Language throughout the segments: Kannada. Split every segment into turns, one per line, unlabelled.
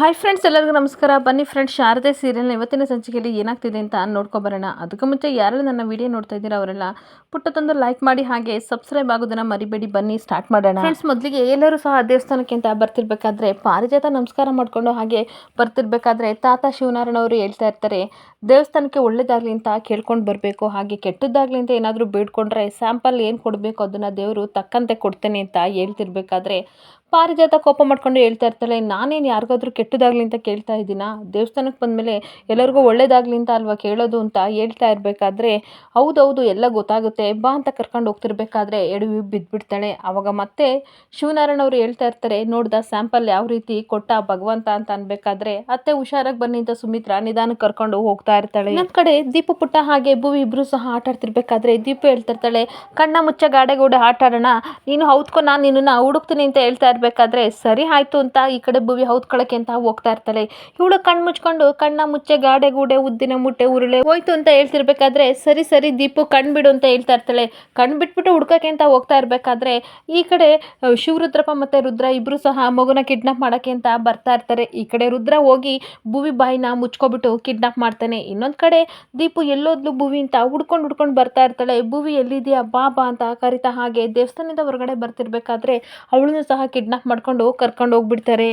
ಹಾಯ್ ಫ್ರೆಂಡ್ಸ್ ಎಲ್ಲರಿಗೂ ನಮಸ್ಕಾರ. ಬನ್ನಿ ಫ್ರೆಂಡ್ಸ್ ಶಾರದೆ ಸೀರಿಯಲ್ನ ಇವತ್ತಿನ ಸಂಚಿಕೆಯಲ್ಲಿ ಏನಾಗ್ತಿದೆ ಅಂತ ನೋಡ್ಕೊಬರೋಣ ಅದಕ್ಕೂ ಮುಂಚೆ ಯಾರೆಲ್ಲ ನನ್ನ ವಿಡಿಯೋ ನೋಡ್ತಾ ಇದ್ದೀರಾ, ಅವರೆಲ್ಲ ಪುಟ್ಟದೊಂದು ಲೈಕ್ ಮಾಡಿ ಹಾಗೆ ಸಬ್ಸ್ಕ್ರೈಬ್ ಆಗೋದನ್ನ ಮರಿಬೇಡಿ. ಬನ್ನಿ ಸ್ಟಾರ್ಟ್ ಮಾಡೋಣ. ಫ್ರೆಂಡ್ಸ್ ಮೊದಲಿಗೆ ಎಲ್ಲರೂ ಸಹ ದೇವಸ್ಥಾನಕ್ಕೆ ಅಂತ ಬರ್ತಿರ್ಬೇಕಾದ್ರೆ ಪಾರಿಜಾತ ನಮಸ್ಕಾರ ಮಾಡಿಕೊಂಡು ಹಾಗೆ ಬರ್ತಿರ್ಬೇಕಾದ್ರೆ ತಾತ ಶಿವನಾರಾಯಣ ಅವರು ಹೇಳ್ತಾ ಇರ್ತಾರೆ, ದೇವಸ್ಥಾನಕ್ಕೆ ಒಳ್ಳೇದಾಗಲಿ ಅಂತ ಕೇಳ್ಕೊಂಡು ಬರಬೇಕು, ಹಾಗೆ ಕೆಟ್ಟದ್ದಾಗಲಿ ಅಂತ ಏನಾದರೂ ಬೇಡ್ಕೊಂಡ್ರೆ ಸ್ಯಾಂಪಲ್ ಏನು ಕೊಡಬೇಕು ಅದನ್ನು ದೇವರು ತಕ್ಕಂತೆ ಕೊಡ್ತೇನೆ ಅಂತ ಹೇಳ್ತಿರ್ಬೇಕಾದ್ರೆ ಪಾರಿಜಾತ ಕೋಪ ಮಾಡ್ಕೊಂಡು ಹೇಳ್ತಾ ಇರ್ತಾಳೆ, ನಾನೇನು ಯಾರಿಗಾದ್ರೂ ಕೆಟ್ಟದಾಗ್ಲಿ ಅಂತ ಕೇಳ್ತಾ ಇದ್ದೀನಾ? ದೇವಸ್ಥಾನಕ್ಕೆ ಬಂದಮೇಲೆ ಎಲ್ಲರಿಗೂ ಒಳ್ಳೇದಾಗ್ಲಿ ಅಂತ ಅಲ್ವಾ ಕೇಳೋದು ಅಂತ ಹೇಳ್ತಾ ಇರಬೇಕಾದ್ರೆ, ಹೌದೌದು, ಎಲ್ಲ ಗೊತ್ತಾಗುತ್ತೆ. ಬಾ ಅಂತ ಕರ್ಕೊಂಡು ಹೋಗ್ತಿರ್ಬೇಕಾದ್ರೆ ಎಡವಿ ಬಿದ್ದುಬಿಡ್ತಾಳೆ ಆವಾಗ ಮತ್ತೆ ಶಿವನಾರಾಯಣ ಅವರು ಹೇಳ್ತಾ ಇರ್ತಾರೆ, ನೋಡ್ದ ಸ್ಯಾಂಪಲ್ ಯಾವ ರೀತಿ ಕೊಟ್ಟ ಭಗವಂತ ಅಂತ ಅನ್ಬೇಕಾದ್ರೆ, ಅತ್ತೆ ಹುಷಾರಾಗಿ ಬನ್ನಿ ಅಂತ ಸುಮಿತ್ರಾ ನಿಧಾನಕ್ಕೆ ಕರ್ಕೊಂಡು ಹೋಗ್ತಾ ಇರ್ತಾಳೆ. ನನ್ನ ಕಡೆ ದೀಪ ಪುಟ್ಟ ಹಾಗೆ ಭೂವಿ ಇಬ್ರು ಸಹ ಆಟ ಆಡ್ತಿರ್ಬೇಕಾದ್ರೆ ದೀಪ ಹೇಳ್ತಿರ್ತಾಳೆ, ಕಣ್ಣ ಮುಚ್ಚ ಗಾಡೆಗೂಡೆ ಆಟ ಆಡೋಣ ನೀನು ಹೌದ್ಕೊ, ನಾನು ನಿನ್ನನ್ನು ಹುಡುಕ್ತೀನಿ ಅಂತ ಹೇಳ್ತಾ ಇರಬೇಕಾದ್ರೆ ಸರಿ ಆಯ್ತು ಅಂತ ಈ ಕಡೆ ಭುವಿ ಹೌದ್ಕೊಳಕ್ಕೆ ಅಂತ ಹೋಗ್ತಾ ಇರ್ತಾಳೆ. ಇವಳು ಕಣ್ಣು ಮುಚ್ಕೊಂಡು, ಕಣ್ಣ ಮುಚ್ಚೆ ಗಾಡೆಗೂಡೆ ಉದ್ದಿನ ಮುಟ್ಟೆ, ಉರುಳೆ ಹೋಯ್ತು ಅಂತ ಹೇಳ್ತಿರ್ಬೇಕಾದ್ರೆ, ಸರಿ ಸರಿ, ದೀಪು, ಕಣ್ಣು ಬಿಡು ಅಂತ ಹೇಳ್ತಾ ಇರ್ತಾಳೆ. ಕಣ್ ಬಿಟ್ಬಿಟ್ಟು ಹುಡ್ಕಕ್ಕೆ ಅಂತ ಹೋಗ್ತಾ ಇರಬೇಕಾದ್ರೆ, ಈ ಕಡೆ ಶಿವರುದ್ರಪ್ಪ ಮತ್ತು ರುದ್ರ ಇಬ್ಬರು ಸಹ ಮಗುನ ಕಿಡ್ನಾಪ್ ಮಾಡೋಕ್ಕೆ ಅಂತ ಬರ್ತಾ ಇರ್ತಾರೆ. ಈ ಕಡೆ ರುದ್ರ ಹೋಗಿ ಭೂವಿ ಬಾಯಿನ ಮುಚ್ಕೊಬಿಟ್ಟು ಕಿಡ್ನಾಪ್ ಮಾಡ್ತಾನೆ. ಇನ್ನೊಂದು ಕಡೆ ದೀಪು ಎಲ್ಲೋದ್ಲು ಭೂವಿ ಅಂತ ಹುಡ್ಕೊಂಡು ಹುಡ್ಕೊಂಡು ಬರ್ತಾ ಇರ್ತಾಳೆ. ಭೂವಿ ಎಲ್ಲಿದೆಯಾ ಬಾಬಾ ಅಂತ ಕರಿತಾ ಹಾಗೆ ದೇವಸ್ಥಾನದ ಹೊರಗಡೆ ಬರ್ತಿರ್ಬೇಕಾದ್ರೆ, ಅವಳನ್ನು ಸಹ ಕಿಡ್ನಾಪ್ ಮಾಡ್ಕೊಂಡು ಕರ್ಕೊಂಡು ಹೋಗ್ಬಿಡ್ತಾರೆ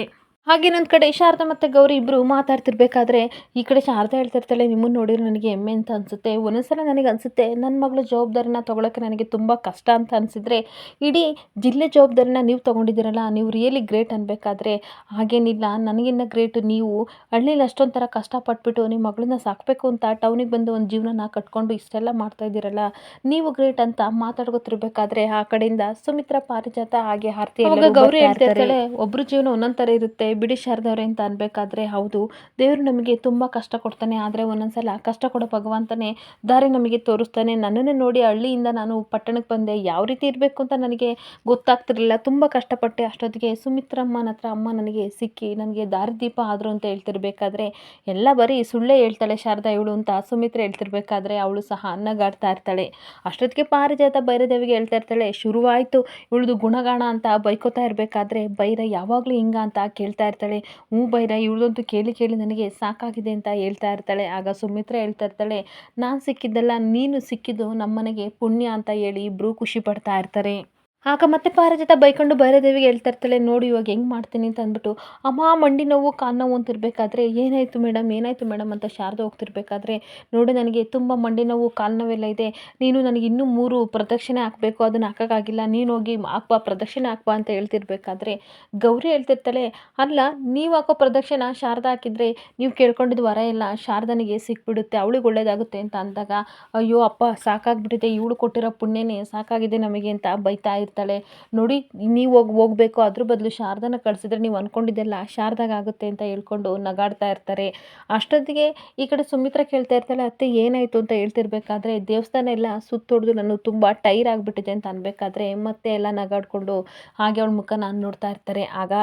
ಹಾಗೆ ನನ್ನ ಕಡೆ ಶಾರದಾ ಮತ್ತು ಗೌರಿ ಇಬ್ಬರು ಮಾತಾಡ್ತಿರ್ಬೇಕಾದ್ರೆ ಈ ಕಡೆ ಶಾರದಾ ಹೇಳ್ತಿರ್ತಾಳೆ ನಿಮ್ಮನ್ನು ನೋಡಿದ್ರೆ ನನಗೆ ಹೆಮ್ಮೆ ಅಂತ ಅನಿಸುತ್ತೆ. ಒಂದೊಂದ್ಸಲ ನನಗೆ ಅನಿಸುತ್ತೆ ನನ್ನ ಮಗಳ ಜವಾಬ್ದಾರಿನ ತೊಗೊಳಕ್ಕೆ ನನಗೆ ತುಂಬ ಕಷ್ಟ ಅಂತ ಅನಿಸಿದ್ರೆ ಇಡೀ ಜಿಲ್ಲೆ ಜವಾಬ್ದಾರಿನ ನೀವು ತೊಗೊಂಡಿದ್ದೀರಲ್ಲ ನೀವು ರಿಯಲಿ ಗ್ರೇಟ್ ಅನ್ಬೇಕಾದ್ರೆ ಹಾಗೇನಿಲ್ಲ ನನಗಿನ್ನ ಗ್ರೇಟ್ ನೀವು ಹಳ್ಳಿಲಿ ಅಷ್ಟೊಂದು ಥರ ಕಷ್ಟಪಟ್ಬಿಟ್ಟು ನಿಮ್ಮ ಮಗಳನ್ನ ಸಾಕಬೇಕು ಅಂತ ಟೌನಿಗೆ ಬಂದು ಒಂದು ಜೀವನನ ಕಟ್ಕೊಂಡು ಇಷ್ಟೆಲ್ಲ ಮಾಡ್ತಾ ಇದ್ದೀರಲ್ಲ ನೀವು ಗ್ರೇಟ್ ಅಂತ ಮಾತಾಡ್ಕೊತಿರ್ಬೇಕಾದ್ರೆ ಆ ಕಡೆಯಿಂದ ಸುಮಿತ್ರಾ ಪಾರಿಜಾತ ಹಾಗೆ ಆರತಿ ಗೌರಿ
ಹೇಳ್ತಾ
ಇರ್ತಾಳೆ ಒಬ್ಬರು ಜೀವನ ಒಂದೊಂದು ಥರ ಇರುತ್ತೆ ಬಿಡಿ ಶಾರದವ್ರೆ ಅಂತ ಅನ್ಬೇಕಾದ್ರೆ ಹೌದು. ದೇವರು ನಮಗೆ ತುಂಬ ಕಷ್ಟ ಕೊಡ್ತಾನೆ, ಆದರೆ ಒಂದೊಂದ್ಸಲ ಕಷ್ಟ ಕೊಡೋ ಭಗವಂತನೇ ದಾರಿ ನಮಗೆ ತೋರಿಸ್ತಾನೆ. ನನ್ನನ್ನೇ ನೋಡಿ ಹಳ್ಳಿಯಿಂದ ನಾನು ಪಟ್ಟಣಕ್ಕೆ ಬಂದೆ, ಯಾವ ರೀತಿ ಇರಬೇಕು ಅಂತ ನನಗೆ ಗೊತ್ತಾಗ್ತಿರಲಿಲ್ಲ. ತುಂಬ ಕಷ್ಟಪಟ್ಟೆ. ಅಷ್ಟೊತ್ತಿಗೆ ಸುಮಿತ್ರಮ್ಮನ ಹತ್ರ ಅಮ್ಮ ನನಗೆ ಸಿಕ್ಕಿ ನನಗೆ ದಾರಿದೀಪ ಆದರು ಅಂತ ಹೇಳ್ತಿರ್ಬೇಕಾದ್ರೆ, ಎಲ್ಲ ಬರೀ ಸುಳ್ಳೇ ಹೇಳ್ತಾಳೆ ಶಾರದಾ ಇವಳು ಅಂತ ಸುಮಿತ್ರ ಹೇಳ್ತಿರ್ಬೇಕಾದ್ರೆ ಅವಳು ಸಹ ಅನ್ನಗಾಡ್ತಾ ಇರ್ತಾಳೆ. ಅಷ್ಟೊತ್ತಿಗೆ ಪಾರಿಜಾತ ಬೈರದೇವಿಗೆ ಹೇಳ್ತಾ ಇರ್ತಾಳೆ, ಶುರುವಾಯಿತು, ಇವಳದು ಗುಣಗಾಣ ಅಂತ ಬೈಕೋತಾ ಇರಬೇಕಾದ್ರೆ ಬೈರ ಯಾವಾಗಲೂ ಹಿಂಗ ಅಂತ ಕೇಳ್ತಾ ಇರ್ತಾಳೆ ಹ್ಞೂ ಬೈರ ಇವಳದಂತೂ ಕೇಳಿ ಕೇಳಿ ನನಗೆ ಸಾಕಾಗಿದೆ ಅಂತ ಹೇಳ್ತಾ ಇರ್ತಾಳೆ. ಆಗ ಸುಮಿತ್ರ ಹೇಳ್ತಾ ಇರ್ತಾಳೆ, ನಾನು ಸಿಕ್ಕಿದ್ದಲ್ಲ, ನೀನು ಸಿಕ್ಕಿದ್ದು ನಮ್ಮನೆಗೆ ಪುಣ್ಯ ಅಂತ ಹೇಳಿ ಇಬ್ಬರು ಖುಷಿ ಪಡ್ತಾ ಇರ್ತಾರೆ. ಆಗ ಮತ್ತೆ ಪಾರಿಜಾತ ಬೈಕೊಂಡು ಭೈರದೇವಿಗೆ ಹೇಳ್ತಾ ಇರ್ತಾಳೆ, ನೋಡಿ, ಇವಾಗ ಹೆಂಗೆ ಮಾಡ್ತೀನಿ? ಅಂತ ಅಂದ್ಬಿಟ್ಟು, ಅಮ್ಮ, ಮಂಡಿ ನೋವು, ಕಾಲು ನೋವು ಅಂತಿರ್ಬೇಕಾದ್ರೆ ಏನಾಯಿತು ಮೇಡಮ್ ಏನಾಯಿತು ಮೇಡಮ್ ಅಂತ ಶಾರದಾ ಹೋಗ್ತಿರ್ಬೇಕಾದ್ರೆ, ನೋಡಿ, ನನಗೆ ತುಂಬ ಮಂಡಿ ನೋವು, ಕಾಲು ನೋವೆಲ್ಲ ಇದೆ, ನೀನು ನನಗೆ ಇನ್ನೂ ಮೂರು ಪ್ರದಕ್ಷಿಣೆ ಹಾಕಬೇಕು, ಅದನ್ನು ಹಾಕೋಕ್ಕಾಗಿಲ್ಲ, ನೀನು ಹೋಗಿ ಹಾಕ್ಬಾ, ಪ್ರದಕ್ಷಿಣೆ ಹಾಕ್ಬಾ ಅಂತ ಹೇಳ್ತಿರ್ಬೇಕಾದ್ರೆ. ಗೌರಿ ಹೇಳ್ತಿರ್ತಾಳೆ, ಅಲ್ಲ, ನೀವು ಹಾಕೋ ಪ್ರದಕ್ಷಿಣ ಶಾರದ ಹಾಕಿದ್ರೆ ನೀವು ಕೇಳ್ಕೊಂಡಿದ್ದು ವರ ಎಲ್ಲ ಶಾರದನಿಗೆ ಸಿಕ್ಬಿಡುತ್ತೆ, ಅವಳಿಗೆ ಒಳ್ಳೇದಾಗುತ್ತೆ ಅಂತ ಅಂದಾಗ, ಅಯ್ಯೋ, ಅಪ್ಪ, ಸಾಕಾಗ್ಬಿಟ್ಟಿದೆ, ಇವಳು ಕೊಟ್ಟಿರೋ ಪುಣ್ಯನೇ ಸಾಕಾಗಿದೆ ನಮಗೆ ಅಂತ ಬೈತಾ ಇರ್ತಾಳೆ. ನೋಡಿ, ನೀವು ಹೋಗಿ, ಹೋಗಬೇಕು, ಅದ್ರ ಬದಲು ಶಾರದಾನ ಕಳಿಸಿದ್ರೆ ನೀವು ಅಂದ್ಕೊಂಡಿದ್ದೆಲ್ಲ ಶಾರದಾಗ ಆಗುತ್ತೆ ಅಂತ ಹೇಳ್ಕೊಂಡು ನಗಾಡ್ತಾ ಇರ್ತಾರೆ. ಅಷ್ಟೊತ್ತಿಗೆ ಈ ಕಡೆ ಸುಮಿತ್ರ ಕೇಳ್ತಾ ಇರ್ತಾಳೆ, ಅತ್ತೆ, ಏನಾಯಿತು ಅಂತ ಹೇಳ್ತಿರ್ಬೇಕಾದ್ರೆ ದೇವಸ್ಥಾನ ಎಲ್ಲ ಸುತ್ತೊಡೆದು ನಾನು ತುಂಬ ಟೈರ್ ಆಗಿಬಿಟ್ಟಿದೆ ಅಂತ ಅನ್ಬೇಕಾದ್ರೆ ಮತ್ತೆ ಎಲ್ಲ ನಗಾಡ್ಕೊಂಡು ಹಾಗೆ ಅವಳ ಮುಖ ನಾನು ನೋಡ್ತಾ ಇರ್ತಾರೆ. ಆಗ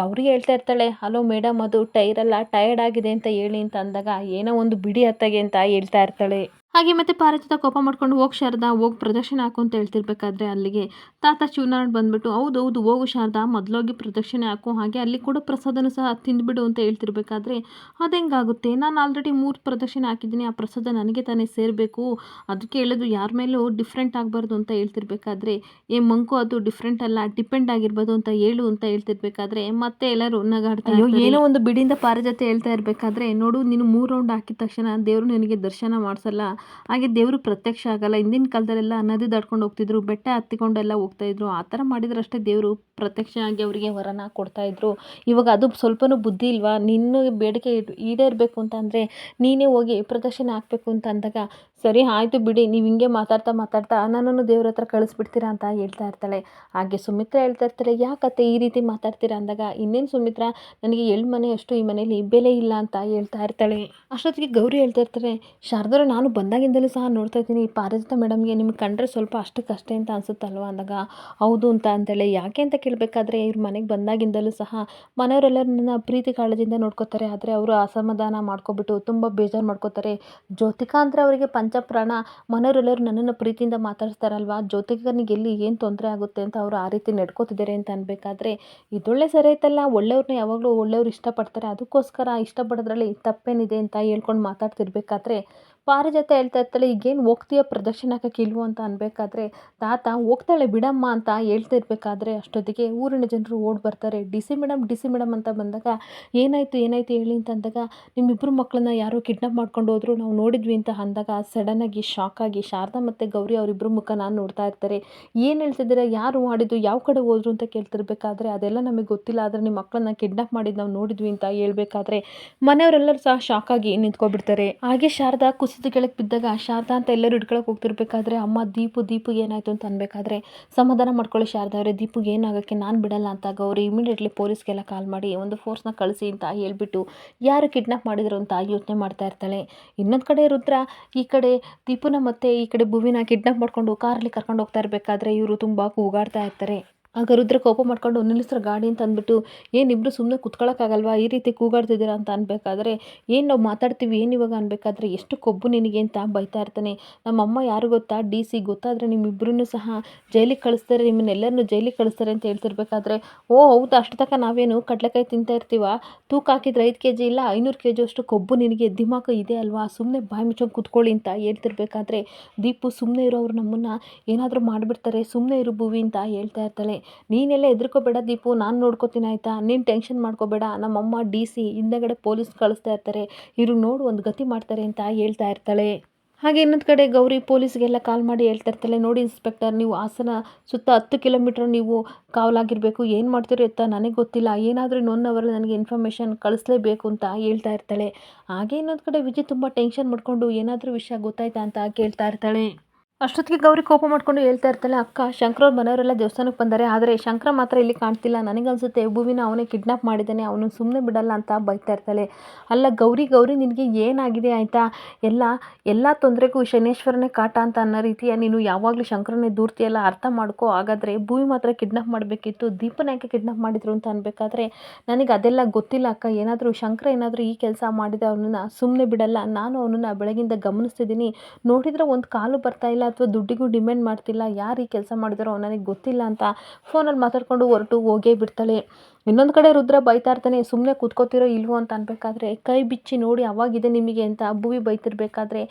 ಗೌರಿ ಹೇಳ್ತಾ ಇರ್ತಾಳೆ, ಹಲೋ ಮೇಡಮ್, ಅದು ಟೈರ್ ಟೈರೆಲ್ಲ ಟೈರ್ಡ್ ಆಗಿದೆ ಅಂತ ಹೇಳಿ ಅಂತ ಅಂದಾಗ ಏನೋ ಒಂದು ಬಿಡಿ ಹತ್ತಗೆ ಅಂತ ಹೇಳ್ತಾ ಇರ್ತಾಳೆ. ಹಾಗೆ ಮತ್ತೆ ಪಾರಿಜಾತ ಕೋಪ ಮಾಡ್ಕೊಂಡು ಹೋಗಿ ಶಾರದಾ ಹೋಗಿ ಪ್ರದಕ್ಷಿಣೆ ಹಾಕು ಅಂತ ಹೇಳ್ತಿರ್ಬೇಕಾದ್ರೆ ಅಲ್ಲಿಗೆ ತಾತ ಶಿವನಾರಾಯಣ ಬಂದ್ಬಿಟ್ಟು ಹೌದು ಹೌದು ಹೋಗು ಶಾರದಾ ಮೊದಲೋಗಿ ಪ್ರದಕ್ಷಿಣೆ ಹಾಕು ಹಾಗೆ ಅಲ್ಲಿ ಕೂಡ ಪ್ರಸಾದನೂ ಸಹ ತಿಂದ್ಬಿಡು ಅಂತ ಹೇಳ್ತಿರ್ಬೇಕಾದ್ರೆ ಅದು ಹೆಂಗಾಗುತ್ತೆ? ನಾನು ಆಲ್ರೆಡಿ ಮೂರು ಪ್ರದಕ್ಷಿಣೆ ಹಾಕಿದ್ದೀನಿ ಆ ಪ್ರಸಾದ ನನಗೆ ತಾನೇ ಸೇರಬೇಕು. ಅದಕ್ಕೆ ಹೇಳೋದು ಯಾರ ಮೇಲೂ ಡಿಫ್ರೆಂಟ್ ಆಗಬಾರ್ದು ಅಂತ ಹೇಳ್ತಿರ್ಬೇಕಾದ್ರೆ ಏ ಮಂಕು ಅದು ಡಿಫ್ರೆಂಟ್ ಅಲ್ಲ ಡಿಪೆಂಡ್ ಆಗಿರ್ಬೋದು ಅಂತ ಹೇಳು ಅಂತ ಹೇಳ್ತಿರ್ಬೇಕಾದ್ರೆ ಮತ್ತೆ ಎಲ್ಲರೂ ನಗಾಡ್ತಾ ಏನೋ ಒಂದು ಬಿಡಿಯಿಂದ ಪಾರಿಜಾತ ಹೇಳ್ತಾ ಇರಬೇಕಾದ್ರೆ ನೋಡು ನೀನು ಮೂರು ರೌಂಡ್ ಹಾಕಿದ ತಕ್ಷಣ ದೇವರು ನಿನಗೆ ದರ್ಶನ ಮಾಡಿಸಲ್ಲ. ಹಾಗೆ ದೇವರು ಪ್ರತ್ಯಕ್ಷ ಆಗಲ್ಲ. ಹಿಂದಿನ ಕಾಲದಲ್ಲೆಲ್ಲ ನದಿ ದಾಟ್ಕೊಂಡು ಹೋಗ್ತಿದ್ರು, ಬೆಟ್ಟ ಹತ್ತಿಕೊಂಡೆಲ್ಲ ಹೋಗ್ತಾ ಇದ್ರು. ಆ ಥರ ಮಾಡಿದ್ರಷ್ಟೇ ದೇವರು ಪ್ರತ್ಯಕ್ಷ ಆಗಿ ಅವರಿಗೆ ವರನ ಕೊಡ್ತಾ ಇದ್ರು. ಇವಾಗ ಅದು ಸ್ವಲ್ಪನೂ ಬುದ್ಧಿ ಇಲ್ವಾ? ನಿನ್ನ ಬೇಡಿಕೆ ಈಡೇ ಈಡೇರಬೇಕು ಅಂತ ಅಂದರೆ ನೀನೇ ಹೋಗಿ ಪ್ರದಕ್ಷಿಣೆ ಹಾಕಬೇಕು ಅಂತ ಅಂದಾಗ, ಸರಿ, ಆಯಿತು ಬಿಡಿ, ನೀವು ಹಿಂಗೆ ಮಾತಾಡ್ತಾ ಮಾತಾಡ್ತಾ ನನ್ನನ್ನು ದೇವ್ರ ಹತ್ರ ಕಳಿಸ್ಬಿಡ್ತೀರಾ ಅಂತ ಹೇಳ್ತಾ ಇರ್ತಾಳೆ. ಹಾಗೆ ಸುಮಿತ್ರ ಹೇಳ್ತಾ ಇರ್ತಾಳೆ, ಯಾಕತ್ತೆ ಈ ರೀತಿ ಮಾತಾಡ್ತೀರಾ? ಅಂದಾಗ, ಇನ್ನೇನು ಸುಮಿತ್ರ, ನನಗೆ ಎಳ್ ಮನೆ ಅಷ್ಟು ಈ ಮನೇಲಿ ಬೆಲೆ ಇಲ್ಲ ಅಂತ ಹೇಳ್ತಾ ಇರ್ತಾಳೆ. ಅಷ್ಟೊತ್ತಿಗೆ ಗೌರಿ ಹೇಳ್ತಾ ಇರ್ತಾರೆ ಶಾರದವ್ರೆ ನಾನು ಬಂದಾಗಿಂದಲೂ ಸಹ ನೋಡ್ತಾ ಇದ್ದೀನಿ ಪಾರಿಜಾತ ಮೇಡಮ್ಗೆ ನಿಮ್ಗೆ ಕಂಡ್ರೆ ಸ್ವಲ್ಪ ಅಷ್ಟಕ್ಕಷ್ಟೇ ಅಂತ ಅನಿಸುತ್ತಲ್ವ? ಅಂದಾಗ ಹೌದು ಅಂತ ಅಂತೇಳಿ. ಯಾಕೆ ಅಂತ ಕೇಳಬೇಕಾದ್ರೆ, ಇವ್ರ ಮನೆಗೆ ಬಂದಾಗಿಂದಲೂ ಸಹ ಮನೆಯವರೆಲ್ಲರೂ ನನ್ನ ಪ್ರೀತಿ ಕಾಳಜಿಯಿಂದ ನೋಡ್ಕೋತಾರೆ. ಆದರೆ ಅವರು ಅಸಮಾಧಾನ ಮಾಡ್ಕೊಬಿಟ್ಟು ತುಂಬ ಬೇಜಾರು ಮಾಡ್ಕೋತಾರೆ. ಜ್ಯೋತಿಕಾ ಅಂದರೆ ಅವರಿಗೆ ಪಂಚಪ್ರಾಣ. ಮನೆಯವರೆಲ್ಲರೂ ನನ್ನನ್ನು ಪ್ರೀತಿಯಿಂದ ಮಾತಾಡ್ತಾರಲ್ವಾ ಜ್ಯೋತಿಕನಿಗೆ ಎಲ್ಲಿ ಏನು ತೊಂದರೆ ಆಗುತ್ತೆ ಅಂತ ಅವರು ಆ ರೀತಿ ನಡ್ಕೋತಿದ್ದಾರೆ ಅಂತ ಅನ್ಬೇಕಾದ್ರೆ ಇದೊಳ್ಳೆ ಸರಿ ಐತಲ್ಲ ಒಳ್ಳೆಯವ್ರನ್ನ ಯಾವಾಗಲೂ ಒಳ್ಳೆಯವ್ರು ಇಷ್ಟಪಡ್ತಾರೆ. ಅದಕ್ಕೋಸ್ಕರ ಇಷ್ಟಪಡೋದ್ರಲ್ಲಿ ತಪ್ಪೇನಿದೆ ಅಂತ ಹೇಳ್ಕೊಂಡು ಮಾತಾಡ್ತಿರ್ಬೇಕಾದ್ರೆ ಪಾರಿಜಾತ ಹೇಳ್ತಾ ಇರ್ತಾಳೆ, ಈಗೇನು ಹೋಗ್ತೀಯ ಪ್ರದರ್ಶನ ಇಲ್ವೋ ಅಂತ ಅನ್ಬೇಕಾದ್ರೆ, ತಾತ ಹೋಗ್ತಾಳೆ ಬಿಡಮ್ಮ ಅಂತ ಹೇಳ್ತಾ ಇರ್ಬೇಕಾದ್ರೆ ಅಷ್ಟೊತ್ತಿಗೆ ಊರಿನ ಜನರು ಓಡಿ ಬರ್ತಾರೆ. D C madam D C madam ಅಂತ ಬಂದಾಗ, ಏನಾಯಿತು ಏನಾಯಿತು ಹೇಳಿ ಅಂತ ಅಂದಾಗ ನಿಮ್ಮಿಬ್ಬರು ಮಕ್ಕಳನ್ನ ಯಾರೋ ಕಿಡ್ನಾಪ್ ಮಾಡ್ಕೊಂಡು ಹೋದ್ರು, ನಾವು ನೋಡಿದ್ವಿ ಅಂತ ಅಂದಾಗ ಸಡನ್ನಾಗಿ ಆಗಿ ಶಾರದಾ ಮತ್ತು ಗೌರಿ ಅವರಿಬ್ಬರು ಮುಖ ನಾನು ನೋಡ್ತಾ ಇರ್ತಾರೆ. ಏನು ಹೇಳ್ತಿದ್ದೀರಾ, ಯಾರು ಮಾಡಿದ್ದು, ಯಾವ ಕಡೆ ಹೋದ್ರು ಅಂತ ಕೇಳ್ತಿರ್ಬೇಕಾದ್ರೆ, ಅದೆಲ್ಲ ನಮಗೆ ಗೊತ್ತಿಲ್ಲ, ಆದರೆ ನಿಮ್ಮ ಮಕ್ಕಳನ್ನ ಕಿಡ್ನಾಪ್ ಮಾಡಿದ್ದು ನಾವು ನೋಡಿದ್ವಿ ಅಂತ ಹೇಳ್ಬೇಕಾದ್ರೆ, ಮನೆಯವರೆಲ್ಲರೂ ಸಹ ಶಾಕ್ ಆಗಿ ನಿಂತ್ಕೊಬಿಡ್ತಾರೆ. ಹಾಗೆ ಶಾರದಾ ಕುಸಿದು ಕೆಳಗೆ ಬಿದ್ದಾಗ ಶಾರದಾ ಅಂತ ಎಲ್ಲರೂ ಇಟ್ಕೊಳಕ್ಕೆ ಹೋಗ್ತಿರ್ಬೇಕಾದ್ರೆ ಅಮ್ಮ ದೀಪು ದೀಪಿಗೆ ಏನಾಯಿತು ಅಂತ ಅನ್ಬೇಕಾದ್ರೆ ಸಮಾಧಾನ ಮಾಡ್ಕೊಳ್ಳಿ ಶಾರದಾ ಅವರೇ ದೀಪುಗೆ ಏನಾಗೋಕ್ಕೆ ನಾನು ಬಿಡಲ್ಲ ಅಂತಾಗ ಅವರು ಇಮಿಡಿಯೇಟ್ಲಿ ಪೊಲೀಸ್ಗೆಲ್ಲ ಕಾಲ್ ಮಾಡಿ ಒಂದು ಫೋರ್ಸ್ನ ಕಳಿಸಿ ಅಂತ ಹೇಳ್ಬಿಟ್ಟು ಯಾರು ಕಿಡ್ನಾಪ್ ಮಾಡಿದ್ರು ಅಂತ ಯೋಚನೆ ಮಾಡ್ತಾ ಇರ್ತಾಳೆ. ಇನ್ನೊಂದು ಕಡೆ ರುದ್ರ ಈ ಕಡೆ ದೀಪುನ ಮತ್ತೆ ಈ ಕಡೆ ಭುವಿನ ಕಿಡ್ನಾಪ್ ಮಾಡ್ಕೊಂಡು ಕಾರಲ್ಲಿ ಕರ್ಕೊಂಡು ಹೋಗ್ತಾ ಇರಬೇಕಾದ್ರೆ ಇವರು ತುಂಬ ಕೂಗಾಡ್ತಾ ಇರ್ತಾರೆ. ಆಗ ರುದ್ರ ಕೋಪ ಮಾಡ್ಕೊಂಡು ನಿಲ್ಲಿಸ್ರ ಗಾಡಿ ಅಂತ ಅಂದ್ಬಿಟ್ಟು ಏನಿಬ್ರು ಸುಮ್ಮನೆ ಕುತ್ಕೊಳ್ಳೋಕ್ಕಾಗಲ್ವಾ ಈ ರೀತಿ ಕೂಗಾಡ್ತಿದ್ದೀರಾ ಅಂತ ಅನ್ಬೇಕಾದ್ರೆ, ಏನು ನಾವು ಮಾತಾಡ್ತೀವಿ, ಏನು ಇವಾಗ ಅನ್ಬೇಕಾದ್ರೆ ಎಷ್ಟು ಕೊಬ್ಬು ನಿನಗೆ ಅಂತ ಬೈತಾ ಇರ್ತಾನೆ. ನಮ್ಮಮ್ಮ ಯಾರು ಗೊತ್ತಾ? ಡಿ ಸಿ ಗೊತ್ತಾದರೆ ನಿಮ್ಮಿಬ್ಬರೂ ಸಹ ಜೈಲಿಗೆ ಕಳಿಸ್ತಾರೆ ನಿಮ್ಮನ್ನೆಲ್ಲರನ್ನೂ ಜೈಲಿಗೆ ಕಳಿಸ್ತಾರೆ ಅಂತ ಹೇಳ್ತಿರ್ಬೇಕಾದ್ರೆ, ಓ ಹೌದು? ಅಷ್ಟು ತನಕ ನಾವೇನು ಕಡಲೆಕಾಯಿ ತಿಂತಾ ಇರ್ತೀವ? ತೂಕ ಹಾಕಿದ್ರೆ ಐದು ಕೆ ಜಿ ಇಲ್ಲ, ಐನೂರು ಕೆ ಜಿ ಅಷ್ಟು ಕೊಬ್ಬು ನಿನಗೆ ದಿಮಾಕ ಇದೆ ಅಲ್ವಾ? ಸುಮ್ಮನೆ ಬಾಯಿ ಮುಚ್ಚೋಂಗೆ ಕುತ್ಕೊಳ್ಳಿ ಅಂತ ಹೇಳ್ತಿರ್ಬೇಕಾದ್ರೆ, ದೀಪು ಸುಮ್ಮನೆ ಇರೋರು ನಮ್ಮನ್ನು ಏನಾದರೂ ಮಾಡಿಬಿಡ್ತಾರೆ ಸುಮ್ಮನೆ ಇರು ಭೂವಿ ಅಂತ ಹೇಳ್ತಾ ಇರ್ತಾಳೆ. ನೀನೆಲ್ಲ ಹೆದರ್ಕೋಬೇಡ ದೀಪು, ನಾನು ನೋಡ್ಕೋತೀನಿ ಆಯಿತಾ? ನೀನು ಟೆನ್ಷನ್ ಮಾಡ್ಕೋಬೇಡ. ನಮ್ಮಮ್ಮ, ಡಿ ಸಿ ಹಿಂದೆಗಡೆ ಪೊಲೀಸ್ ಕಳಿಸ್ತಾ ಇರ್ತಾರೆ. ಇವ್ರು ನೋಡು ಒಂದು ಗತಿ ಮಾಡ್ತಾರೆ ಅಂತ ಹೇಳ್ತಾ ಇರ್ತಾಳೆ. ಹಾಗೆ ಇನ್ನೊಂದು ಕಡೆ ಗೌರಿ ಪೊಲೀಸ್ಗೆಲ್ಲ ಕಾಲ್ ಮಾಡಿ ಹೇಳ್ತಾ ಇರ್ತಾಳೆ, ನೋಡಿ ಇನ್ಸ್ಪೆಕ್ಟರ್, ನೀವು ಹಾಸನ ಸುತ್ತ ಹತ್ತು ಕಿಲೋಮೀಟ್ರ್ ನೀವು ಕಾವಲಾಗಿರಬೇಕು. ಏನು ಮಾಡ್ತೀರೋ ಎತ್ತ ನನಗೆ ಗೊತ್ತಿಲ್ಲ. ಏನಾದರೂ ಇನ್ನೊಂದು ಅವರಲ್ಲಿ ನನಗೆ ಇನ್ಫಾರ್ಮೇಷನ್ ಕಳಿಸ್ಲೇಬೇಕು ಅಂತ ಹೇಳ್ತಾ ಇರ್ತಾಳೆ. ಹಾಗೆ ಇನ್ನೊಂದು ಕಡೆ ವಿಜಯ್ ತುಂಬ ಟೆನ್ಷನ್ ಮಾಡಿಕೊಂಡು ಏನಾದರೂ ವಿಷಯ ಗೊತ್ತಾಯ್ತಾ ಅಂತ ಕೇಳ್ತಾ ಇರ್ತಾಳೆ. ಅಷ್ಟೊತ್ತಿಗೆ ಗೌರಿ ಕೋಪ ಮಾಡ್ಕೊಂಡು ಹೇಳ್ತಾ ಇರ್ತಾಳೆ, ಅಕ್ಕ ಶಂಕರವ್ರ ಮನೆಯವರೆಲ್ಲ ದೇವಸ್ಥಾನಕ್ಕೆ ಬಂದರೆ, ಆದರೆ ಶಂಕರ ಮಾತ್ರ ಇಲ್ಲಿ ಕಾಣ್ತಿಲ್ಲ. ನನಗನ್ಸುತ್ತೆ ಭೂವಿನ ಅವನೇ ಕಿಡ್ನಾಪ್ ಮಾಡಿದ್ದಾನೆ, ಅವನು ಸುಮ್ಮನೆ ಬಿಡಲ್ಲ ಅಂತ ಬೈತಾ ಇರ್ತಾಳೆ. ಅಲ್ಲ ಗೌರಿ ಗೌರಿ, ನಿನಗೆ ಏನಾಗಿದೆ ಆಯಿತಾ? ಎಲ್ಲ ಎಲ್ಲ ತೊಂದರೆಗೂ ಶನೇಶ್ವರನೇ ಕಾಟ ಅಂತ ಅನ್ನೋ ರೀತಿಯ ನೀನು ಯಾವಾಗಲೂ ಶಂಕರನೇ ದೂರ್ತಿಯಲ್ಲ ಅರ್ಥ ಮಾಡ್ಕೋ. ಹಾಗಾದರೆ ಭೂಮಿ ಮಾತ್ರ ಕಿಡ್ನಾಪ್ ಮಾಡಬೇಕಿತ್ತು, ದೀಪನ ಯಾಕೆ ಕಿಡ್ನಾಪ್ ಮಾಡಿದ್ರು ಅಂತ ಅನ್ಬೇಕಾದ್ರೆ, ನನಗೆ ಅದೆಲ್ಲ ಗೊತ್ತಿಲ್ಲ ಅಕ್ಕ. ಏನಾದರೂ ಶಂಕರ ಏನಾದರೂ ಈ ಕೆಲಸ ಮಾಡಿದ ಅವನನ್ನು ಸುಮ್ಮನೆ ಬಿಡಲ್ಲ. ನಾನು ಅವನನ್ನು ಬೆಳಗಿಂದ ಗಮನಿಸ್ತಿದ್ದೀನಿ. ನೋಡಿದರೆ ಒಂದು ಕಾಲು ಬರ್ತಾ ಇಲ್ಲ ಅಥವಾ ದುಡ್ಡಿಗೂ ಡಿಮ್ಯಾಂಡ್ ಮಾಡ್ತಿಲ್ಲ, ಯಾರು ಈ ಕೆಲಸ ಮಾಡಿದಾರೋ ನನಗೆ ಗೊತ್ತಿಲ್ಲ ಅಂತ ಫೋನಲ್ಲಿ ಮಾತಾಡ್ಕೊಂಡು ಹೊರಟು ಹೋಗೇ ಬಿಡ್ತಾಳೆ. ಇನ್ನೊಂದು ಕಡೆ ರುದ್ರ ಬೈತಾ ಇರ್ತಾನೆ ಸುಮ್ಮನೆ ಕೂತ್ಕೋತಿರೋ ಇಲ್ವೋ ಅಂತ ಅನ್ಬೇಕಾದ್ರೆ, ಕೈ ಬಿಚ್ಚಿ ನೋಡಿ ಅವಾಗಿದೆ ನಿಮಗೆ ಅಂತ ಭುವಿ ಬೈತಿರ್ಬೇಕಾದ್ರೆ,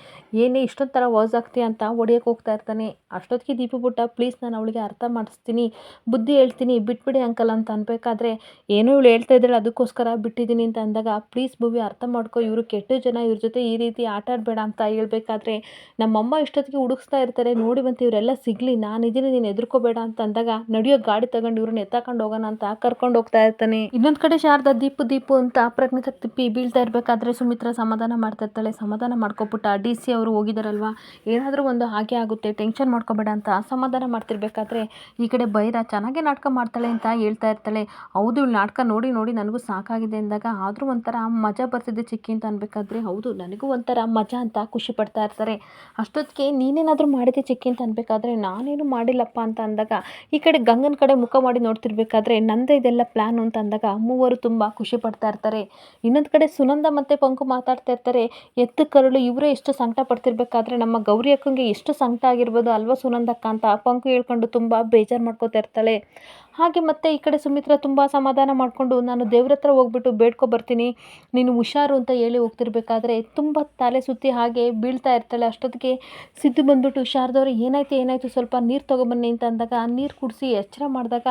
ಏನೇ ಇಷ್ಟೊಂದು ಥರ ವಾಸ್ ಆಗ್ತೀಯ ಅಂತ ಹೊಡಿಯೋಕೆ ಹೋಗ್ತಾ ಇರ್ತಾನೆ. ಅಷ್ಟೊತ್ತಿಗೆ ದೀಪು ಬಿಟ್ಟ ಪ್ಲೀಸ್ ನಾನು ಅವಳಿಗೆ ಅರ್ಥ ಮಾಡಿಸ್ತೀನಿ, ಬುದ್ಧಿ ಹೇಳ್ತೀನಿ, ಬಿಟ್ಬಿಡಿ ಅಂಕಲ್ ಅಂತ ಅನ್ಬೇಕಾದ್ರೆ, ಏನೋ ಇವಳು ಹೇಳ್ತಾ ಇದ್ದಾಳೆ, ಅದಕ್ಕೋಸ್ಕರ ಬಿಟ್ಟಿದ್ದೀನಿ ಅಂತ ಅಂದಾಗ, ಪ್ಲೀಸ್ ಭುವಿ ಅರ್ಥ ಮಾಡ್ಕೊ, ಇವರು ಕೆಟ್ಟ ಜನ, ಇವ್ರ ಜೊತೆ ಈ ರೀತಿ ಆಟ ಆಡಬೇಡ ಅಂತ ಹೇಳ್ಬೇಕಾದ್ರೆ, ನಮ್ಮಮ್ಮ ಇಷ್ಟೊತ್ತಿಗೆ ಹುಡುಕ್ಸ್ತಾ ಇರ್ತಾರೆ, ನೋಡಿ ಬಂತು ಇವರೆಲ್ಲ ಸಿಗಲಿ ನಾನಿದ್ದೀನಿ ನೀನು ಎದುರ್ಕೋಬೇಡ ಅಂತ ಅಂದಾಗ, ನಡೆಯೋ ಗಾಡಿ ತಗೊಂಡು ಇವ್ರನ್ನ ಎತ್ತಾಕೊಂಡು ಹೋಗೋಣ ಅಂತ ಕರ್ಕೊಂಡು ಹೋಗ್ತಾ ಇರ್ತಾನೆ ಇನ್ನೊಂದು ಕಡೆ ಶಾರದಾ, ದೀಪು ದೀಪು ಅಂತ ಪ್ರಜ್ಞೆ ತಪ್ಪಿ ಬೀಳ್ತಾ ಇರ್ಬೇಕಾದ್ರೆ ಸುಮಿತ್ರ ಸಮಾಧಾನ ಮಾಡ್ತಾ ಇರ್ತಾಳೆ. ಸಮಾಧಾನ ಮಾಡ್ಕೊಬಿಟ್ಟ ಡಿ ಸಿ ಅವರು ಹೋಗಿದಾರಲ್ವಾ? ಏನಾದರೂ ಒಂದು ಹಾಗೆ ಆಗುತ್ತೆ, ಟೆನ್ಷನ್ ಮಾಡ್ಕೋಬೇಡ ಅಂತ ಸಮಾಧಾನ ಮಾಡ್ತಿರ್ಬೇಕಾದ್ರೆ ಈ ಕಡೆ ಬೈರ ಚೆನ್ನಾಗೇ ನಾಟಕ ಮಾಡ್ತಾಳೆ ಅಂತ ಹೇಳ್ತಾ ಇರ್ತಾಳೆ. ಹೌದು, ಇವಳು ನಾಟಕ ನೋಡಿ ನೋಡಿ ನನಗೂ ಸಾಕಾಗಿದೆ ಅಂದಾಗ ಆದರೂ ಒಂಥರ ಮಜಾ ಬರ್ತಿದೆ ಚಿಕ್ಕಿ ಅಂತ ಅನ್ಬೇಕಾದ್ರೆ ಹೌದು, ನನಗೂ ಒಂಥರ ಮಜಾ ಅಂತ ಖುಷಿ ಪಡ್ತಾ ಇರ್ತಾರೆ. ಅಷ್ಟೊತ್ತಿಗೆ ನೀನೇನಾದರೂ ಮಾಡಿದೆ ಚಿಕ್ಕಿ ಅಂತ ಅನ್ಬೇಕಾದ್ರೆ ನಾನೇನು ಮಾಡಿಲ್ಲಪ್ಪ ಅಂತ ಅಂದಾಗ ಈ ಕಡೆ ಗಂಗನ ಕಡೆ ಮುಖ ಮಾಡಿ ನೋಡ್ತಿರ್ಬೇಕಾದ್ರೆ ನಂದೇ ಇದೆಲ್ಲ ಪ್ಲ್ಯಾನು ಅಂತ ಅಂದಾಗ ಮೂವರು ತುಂಬ ಖುಷಿ ಪಡ್ತಾ ಇರ್ತಾರೆ. ಇನ್ನೊಂದು ಕಡೆ ಸುನಂದ ಮತ್ತು ಪಂಕು ಮಾತಾಡ್ತಾ ಇರ್ತಾರೆ. ಎತ್ತು, ಕರುಳು ಇವರೇ ಎಷ್ಟು ಸಂಕಟ ಪಡ್ತಿರ್ಬೇಕಾದ್ರೆ ನಮ್ಮ ಗೌರಿ ಅಕ್ಕಂಗೆ ಎಷ್ಟು ಸಂಕಟ ಆಗಿರ್ಬೋದು ಅಲ್ವಾ ಸುನಂದಕ್ಕ ಅಂತ ಪಂಕು ಹೇಳ್ಕೊಂಡು ತುಂಬ ಬೇಜಾರು ಮಾಡ್ಕೋತಾ ಇರ್ತಾಳೆ. ಹಾಗೆ ಮತ್ತೆ ಈ ಕಡೆ ಸುಮಿತ್ರ ತುಂಬ ಸಮಾಧಾನ ಮಾಡಿಕೊಂಡು, ನಾನು ದೇವ್ರ ಹತ್ರ ಹೋಗ್ಬಿಟ್ಟು ಬೇಡ್ಕೊ ಬರ್ತೀನಿ. ನೀನು ಹುಷಾರು ಅಂತ ಹೇಳಿ ಹೋಗ್ತಿರ್ಬೇಕಾದ್ರೆ ತುಂಬ ತಲೆ ಸುತ್ತಿ ಹಾಗೆ ಬೀಳ್ತಾ ಇರ್ತಾಳೆ. ಅಷ್ಟೊತ್ತಿಗೆ ಸಿದ್ದು ಬಂದ್ಬಿಟ್ಟು ಶಾರದವ್ರೆ ಏನಾಯ್ತು, ಏನಾಯಿತು? ಸ್ವಲ್ಪ ನೀರು ತೊಗೊಬನ್ನಿ ಅಂತ ಅಂದಾಗ ನೀರು ಕುಡಿಸಿ ಎಚ್ಚರ ಮಾಡಿದಾಗ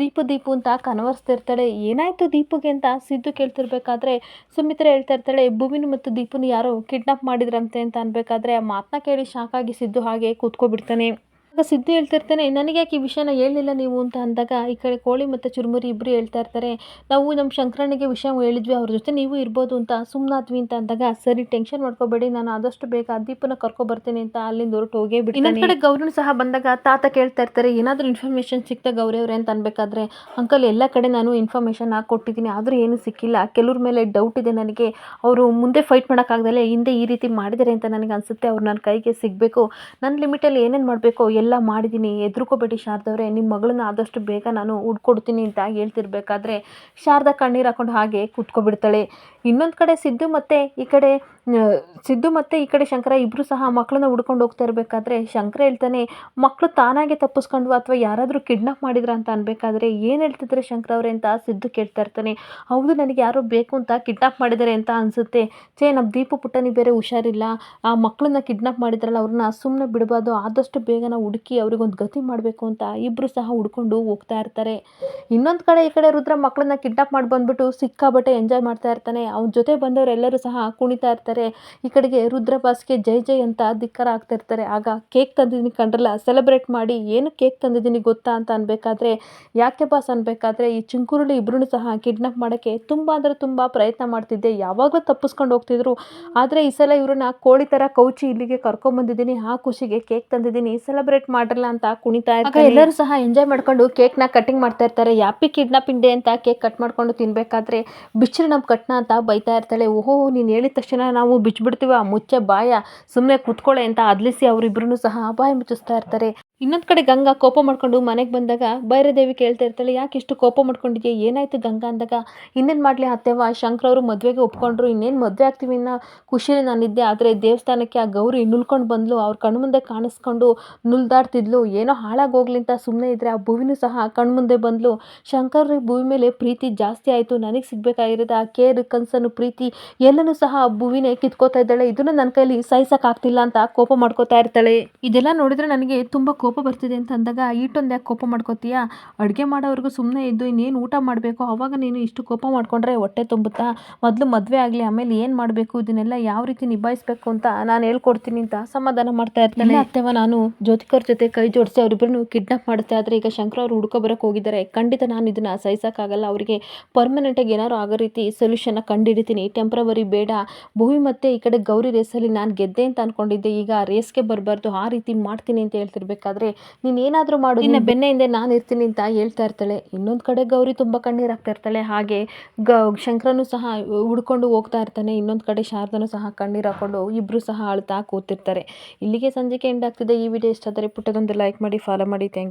ದೀಪು ದೀಪು ಅಂತ ಕನವರಿಸ್ತಿರ್ತಾಳೆ ಏನಾಯಿತು ದೀಪುಗೆ ಅಂತ ಸಿದ್ದು ಕೇಳ್ತಿರ್ಬೇಕಾದ್ರೆ, ಸುಮಿತ್ರ ಹೇಳ್ತಾ ಇರ್ತಾಳೆ, ಭೂಮಿನ ಮತ್ತು ದೀಪುನ ಯಾರು ಕಿಡ್ನಾಪ್ ಮಾಡಿದ್ರಂತೆ ಅಂತ ಅನ್ಬೇಕಾದ್ರೆ ಆ ಮಾತನ್ನ ಕೇಳಿ ಶಾಕಾಗಿ ಸಿದ್ದು ಹಾಗೆ ಕೂತ್ಕೊಬಿಡ್ತಾನೆ. ಆಗ ಸಿದ್ದು ಹೇಳ್ತಿರ್ತಾನೆ ನನಗೆ ಯಾಕೆ ಈ ವಿಷಯನ ಹೇಳಲಿಲ್ಲ ನೀವು? ಅಂತ ಅಂದಾಗ ಈ ಕಡೆ ಕೋಳಿ ಮತ್ತು ಚುರುಮುರಿ ಇಬ್ಬರು ಹೇಳ್ತಾ ಇರ್ತಾರೆ, ನಾವು ನಮ್ಮ ಶಂಕರನಿಗೆ ವಿಷಯ ಹೇಳಿದ್ವಿ, ಅವ್ರ ಜೊತೆ ನೀವು ಇರ್ಬೋದು ಅಂತ ಸುಮ್ಮನಾದ್ವಿ ಅಂತ ಅಂದಾಗ, ಸರಿ ಟೆನ್ಷನ್ ಮಾಡ್ಕೋಬೇಡಿ, ನಾನು ಆದಷ್ಟು ಬೇಗ ದೀಪನ ಕರ್ಕೊ ಬರ್ತೀನಿ ಅಂತ ಅಲ್ಲಿಂದ ಹೊರಟು ಹೋಗೇ ಬಿಡಿ ಇನ್ನೊಂದು ಕಡೆ ಗೌರಿನೂ ಸಹ ಬಂದಾಗ ತಾತ ಕೇಳ್ತಾ ಇರ್ತಾರೆ, ಏನಾದರೂ ಇನ್ಫಾರ್ಮೇಷನ್ ಸಿಕ್ತಾ ಗೌರಿ ಅವರೇ? ಅಂತ ಅನ್ಬೇಕಾದ್ರೆ ಅಂಕಲ್ ಎಲ್ಲ ಕಡೆ ನಾನು ಇನ್ಫಾರ್ಮೇಷನ್ ಕೊಟ್ಟಿದ್ದೀನಿ, ಆದರೂ ಏನೂ ಸಿಕ್ಕಿಲ್ಲ, ಕೆಲವ್ರ ಮೇಲೆ ಡೌಟ್ ಇದೆ ನನಗೆ, ಅವರು ಮುಂದೆ ಫೈಟ್ ಮಾಡೋಕ್ಕಾಗ್ದಲೇ ಹಿಂದೆ ಈ ರೀತಿ ಮಾಡಿದ್ದಾರೆ ಅಂತ ನನಗೆ ಅನಿಸುತ್ತೆ ಅವ್ರು ನನ್ನ ಕೈಗೆ ಸಿಗಬೇಕು ನನ್ನ ಲಿಮಿಟಲ್ಲಿ ಏನೇನು ಮಾಡಬೇಕು ಎಲ್ಲ ಮಾಡಿದ್ದೀನಿ, ಎದ್ರುಕೋಬೇಡಿ ಶಾರದವ್ರೆ ನಿಮ್ಮ ಮಗಳನ್ನ ಆದಷ್ಟು ಬೇಗ ನಾನು ಹುಡ್ಕೊಡ್ತೀನಿ ಅಂತ ಹೇಳ್ತಿರ್ಬೇಕಾದ್ರೆ ಶಾರದಾ ಕಣ್ಣೀರು ಹಾಕ್ಕೊಂಡು ಹಾಗೆ ಕೂತ್ಕೊಬಿಡ್ತಾಳೆ. ಇನ್ನೊಂದು ಕಡೆ ಸಿದ್ದು ಮತ್ತು ಈ ಕಡೆ ಸಿದ್ದು ಮತ್ತು ಈ ಕಡೆ ಶಂಕರ ಇಬ್ಬರು ಸಹ ಮಕ್ಕಳನ್ನ ಹುಡ್ಕೊಂಡು ಹೋಗ್ತಾ ಇರಬೇಕಾದ್ರೆ ಶಂಕರ ಹೇಳ್ತಾನೆ ಮಕ್ಕಳು ತಾನಾಗೆ ತಪ್ಪಿಸ್ಕೊಂಡು ಅಥವಾ ಯಾರಾದರೂ ಕಿಡ್ನಾಪ್ ಮಾಡಿದ್ರ ಅಂತ ಅನ್ಬೇಕಾದ್ರೆ ಏನು ಹೇಳ್ತಿದ್ರೆ ಶಂಕರ ಅವರೇ ಅಂತ ಸಿದ್ದು ಕೇಳ್ತಾ ಇರ್ತಾನೆ, ಹೌದು ನನಗೆ ಯಾರೋ ಬೇಕು ಅಂತ ಕಿಡ್ನಾಪ್ ಮಾಡಿದ್ದಾರೆ ಅಂತ ಅನಿಸುತ್ತೆ, ಛೇ ನಮ್ಮ ದೀಪ ಪುಟ್ಟನಿ ಬೇರೆ ಹುಷಾರಿಲ್ಲ, ಆ ಮಕ್ಕಳನ್ನ ಕಿಡ್ನಾಪ್ ಮಾಡಿದ್ರಲ್ಲ ಅವ್ರನ್ನ ಸುಮ್ಮನೆ ಬಿಡಬಾರ್ದು, ಆದಷ್ಟು ಬೇಗನ ಹುಡುಕಿ ಅವ್ರಿಗೊಂದು ಗತಿ ಮಾಡಬೇಕು ಅಂತ ಇಬ್ಬರು ಸಹ ಹುಡ್ಕೊಂಡು ಹೋಗ್ತಾ ಇರ್ತಾರೆ. ಇನ್ನೊಂದು ಕಡೆ ಈ ಕಡೆ ರುದ್ರ ಮಕ್ಕಳನ್ನ ಕಿಡ್ನಾಪ್ ಮಾಡಿ ಬಂದ್ಬಿಟ್ಟು ಸಿಕ್ಕಾಬಟ್ಟೆ ಎಂಜಾಯ್ ಮಾಡ್ತಾ ಇರ್ತಾನೆ ಅವನ ಜೊತೆ ಬಂದವರೆಲ್ಲರೂ ಸಹ ಕುಣಿತಾ ಇರ್ತಾರೆ. ಈ ಕಡೆಗೆ ರುದ್ರಭಾಸ್ಗೆ ಜೈ ಜೈ ಅಂತ ಧಿಕ್ಕರ ಆಗ್ತಾ ಇರ್ತಾರೆ. ಆಗ ಕೇಕ್ ತಂದಿದ್ದೀನಿ ಕಂಡ್ರಲ್ಲ ಸೆಲೆಬ್ರೇಟ್ ಮಾಡಿ. ಏನು ಕೇಕ್ ತಂದಿದ್ದೀನಿ ಗೊತ್ತಾ ಅಂತ ಅನ್ಬೇಕಾದ್ರೆ ಯಾಕೆ ಬಾಸ್ ಅನ್ಬೇಕಾದ್ರೆ ಈ ಚಿಂಕುರುಳಿ ಇಬ್ಬರೂ ಸಹ ಕಿಡ್ನಾಪ್ ಮಾಡೋಕ್ಕೆ ತುಂಬ ಅಂದರೆ ತುಂಬ ಪ್ರಯತ್ನ ಮಾಡ್ತಿದ್ದೆ. ಯಾವಾಗಲೂ ತಪ್ಪಿಸ್ಕೊಂಡು ಹೋಗ್ತಿದ್ರು. ಆದರೆ ಈ ಸಲ ಇವ್ರನ್ನ ಕೋಳಿ ಥರ ಕೌಚಿ ಇಲ್ಲಿಗೆ ಕರ್ಕೊಂಬಂದಿದ್ದೀನಿ ಆ ಖುಷಿಗೆ ಕೇಕ್ ತಂದಿದ್ದೀನಿ. ಸೆಲೆಬ್ರೇಟ್ ಮಾಡಿರಲ್ಲ ಅಂತ ಕುಣಿತಾ ಇರ್ತಾರೆ ಎಲ್ಲರೂ ಸಹ ಎಂಜಾಯ್ ಮಾಡ್ಕೊಂಡು ಕೇಕ್ನ ಕಟಿಂಗ್ ಮಾಡ್ತಾ ಇರ್ತಾರೆ. ಯಾಪಿ ಕಿಡ್ನಾಪಿಂಗ್ ಡೇ ಅಂತ ಕೇಕ್ ಕಟ್ ಮಾಡ್ಕೊಂಡು ತಿನ್ಬೇಕಾದ್ರೆ ಬಿಚ್ಚರು ನಮ್ಮ ಕಟ್ನ ಅಂತ ಬೈತಾ ಇರ್ತಾಳೆ, ಓಹೋ, ನೀನು ಹೇಳಿದ ತಕ್ಷಣ ನಾವು ಬಿಚ್ಚಿಬಿಡ್ತೀವ ಮುಚ್ಚೆ ಬಾಯ ಸುಮ್ಮನೆ ಕೂತ್ಕೊಳ್ಳೆ ಅಂತ ಅದ್ಲಿಸಿ ಅವರಿಬ್ಬರೂ ಸಹ ಬಾಯಿ ಮುಚ್ಚಿಸ್ತಾ ಇರ್ತಾರೆ. ಇನ್ನೊಂದು ಕಡೆ ಗಂಗಾ ಕೋಪ ಮಾಡ್ಕೊಂಡು ಮನೆಗೆ ಬಂದಾಗ ಭೈರದೇವಿ ಕೇಳ್ತಾ ಇರ್ತಾಳೆ, ಯಾಕೆ ಇಷ್ಟು ಕೋಪ ಮಾಡ್ಕೊಂಡಿದ್ಯಾ? ಏನಾಯ್ತು ಗಂಗಾ ಅಂದಾಗ? ಇನ್ನೇನು ಮಾಡಲಿ ಅತ್ತೆವ ಶಂಕರ್ ಅವರು ಮದುವೆಗೆ ಒಪ್ಕೊಂಡ್ರು, ಇನ್ನೇನು ಮದುವೆ ಆಗ್ತೀವಿ ಅನ್ನೋ ಖುಷಿಲಿ ನಾನಿದ್ದೆ ಆದರೆ ದೇವಸ್ಥಾನಕ್ಕೆ ಆ ಗೌರಿ ನುಲ್ಕೊಂಡು ಬಂದ್ಲು, ಅವ್ರ ಕಣ್ಮುಂದೆ ಕಾಣಿಸ್ಕೊಂಡು ನುಲ್ದಾಡ್ತಿದ್ಲು, ಏನೋ ಹಾಳಾಗೋಗ್ಲಿ ಅಂತ ಸುಮ್ಮನೆ ಇದ್ದರೆ ಆ ಭೂವಿನೂ ಸಹ ಕಣ್ಮುಂದೆ ಬಂದ್ಲು. ಶಂಕರ್ ಭೂಮಿ ಮೇಲೆ ಪ್ರೀತಿ ಜಾಸ್ತಿ ಆಯಿತು, ನನಗೆ ಸಿಗಬೇಕಾಗಿರೋದು ಆ ಕೇರ್, ಕನಸನ್ನು, ಪ್ರೀತಿ ಎಲ್ಲನೂ ಸಹ ಆ ಭೂವಿನೇ ಕಿತ್ಕೋತಾ ಇದ್ದಾಳೆ. ಇದನ್ನು ನನ್ನ ಕೈಲಿ ಸಹಿಸೋಕ್ಕಾಗ್ತಿಲ್ಲ ಅಂತ ಕೋಪ ಮಾಡ್ಕೋತಾ ಇರ್ತಾಳೆ. ಇದೆಲ್ಲ ನೋಡಿದ್ರೆ ನನಗೆ ತುಂಬ ಕೋಪ ಬರ್ತಿದೆ ಅಂತ ಅಂದಾಗ, ಈಟೊಂದು ಯಾಕೆ ಕೋಪ ಮಾಡ್ಕೋತೀಯಾ? ಅಡುಗೆ ಮಾಡೋವರೆಗೂ ಸುಮ್ಮನೆ ಇದ್ದು ಇನ್ನೇನು ಊಟ ಮಾಡಬೇಕು? ಅವಾಗ ನೀನು ಇಷ್ಟು ಕೋಪ ಮಾಡಿಕೊಂಡ್ರೆ ಹೊಟ್ಟೆ ತುಂಬುತ್ತಾ? ಮೊದಲು ಮದುವೆ ಆಗಲಿ, ಆಮೇಲೆ ಏನು ಮಾಡಬೇಕು? ಇದನ್ನೆಲ್ಲ ಯಾವ ರೀತಿ ನಿಭಾಯಿಸಬೇಕು ಅಂತ ನಾನು ಹೇಳ್ಕೊಡ್ತೀನಿ ಅಂತ ಸಮಾಧಾನ ಮಾಡ್ತಾ ಇರ್ತಾನೆ. ಅತ್ತೆವ ನಾನು ಜ್ಯೋತಿಕರ್ ಜೊತೆ ಕೈ ಜೋಡಿಸಿ ಅವರಿಬ್ಬರನ್ನು ಕಿಡ್ನಾಪ್ ಮಾಡುತ್ತೆ ಆದರೆ ಈಗ ಶಂಕರ ಅವರು ಹುಡುಕ ಬರೋಕೆ ಹೋಗಿದ್ದಾರೆ. ಖಂಡಿತ ನಾನು ಇದನ್ನು ಸಹಿಸೋಕ್ಕಾಗಲ್ಲ. ಅವರಿಗೆ ಪರ್ಮನೆಂಟಾಗಿ ಏನಾದ್ರು ಆಗೋ ರೀತಿ ಸೊಲ್ಯೂಷನ್ನ ಕಂಡುಹಿಡಿತೀನಿ ಟೆಂಪ್ರವರಿ ಬೇಡ. ಭೂಮಿ ಮತ್ತು ಈ ಕಡೆ ಗೌರಿ ರೇಸಲ್ಲಿ ನಾನು ಗೆದ್ದೆ ಅಂತ ಅಂದ್ಕೊಂಡಿದ್ದೆ ಈಗ ರೇಸ್ಗೆ ಬರಬಾರ್ದು. ಆ ರೀತಿ ಮಾಡ್ತೀನಿ ಅಂತ ಹೇಳ್ತಿರ್ಬೇಕಾದ್ರೆ ನೀನು ಏನಾದರೂ ಮಾಡು ನಿನ್ನ ಬೆನ್ನ ಹಿಂದೆ ನಾನು ಇರ್ತೀನಿ ಅಂತ ಹೇಳ್ತಾ ಇರ್ತಾಳೆ. ಇನ್ನೊಂದು ಕಡೆ ಗೌರಿ ತುಂಬ ಕಣ್ಣೀರು ಹಾಕ್ತಾ ಇರ್ತಾಳೆ. ಹಾಗೆ ಗ ಶಂಕರನು ಸಹ ಹುಡ್ಕೊಂಡು ಹೋಗ್ತಾ ಇರ್ತಾನೆ. ಇನ್ನೊಂದು ಕಡೆ ಶಾರದನು ಸಹ ಕಣ್ಣೀರು ಹಾಕೊಂಡು ಇಬ್ಬರು ಸಹ ಅಳ್ತಾ ಕೂತಿರ್ತಾರೆ. ಇಲ್ಲಿಗೆ ಸಂಜೆಗೆ ಎಂಡ್ ಆಗ್ತಿದೆ. ಈ ವಿಡಿಯೋ ಇಷ್ಟ ಆದರೆ ಪುಟ್ಟದೊಂದು ಲೈಕ್ ಮಾಡಿ ಫಾಲೋ ಮಾಡಿ. Thank you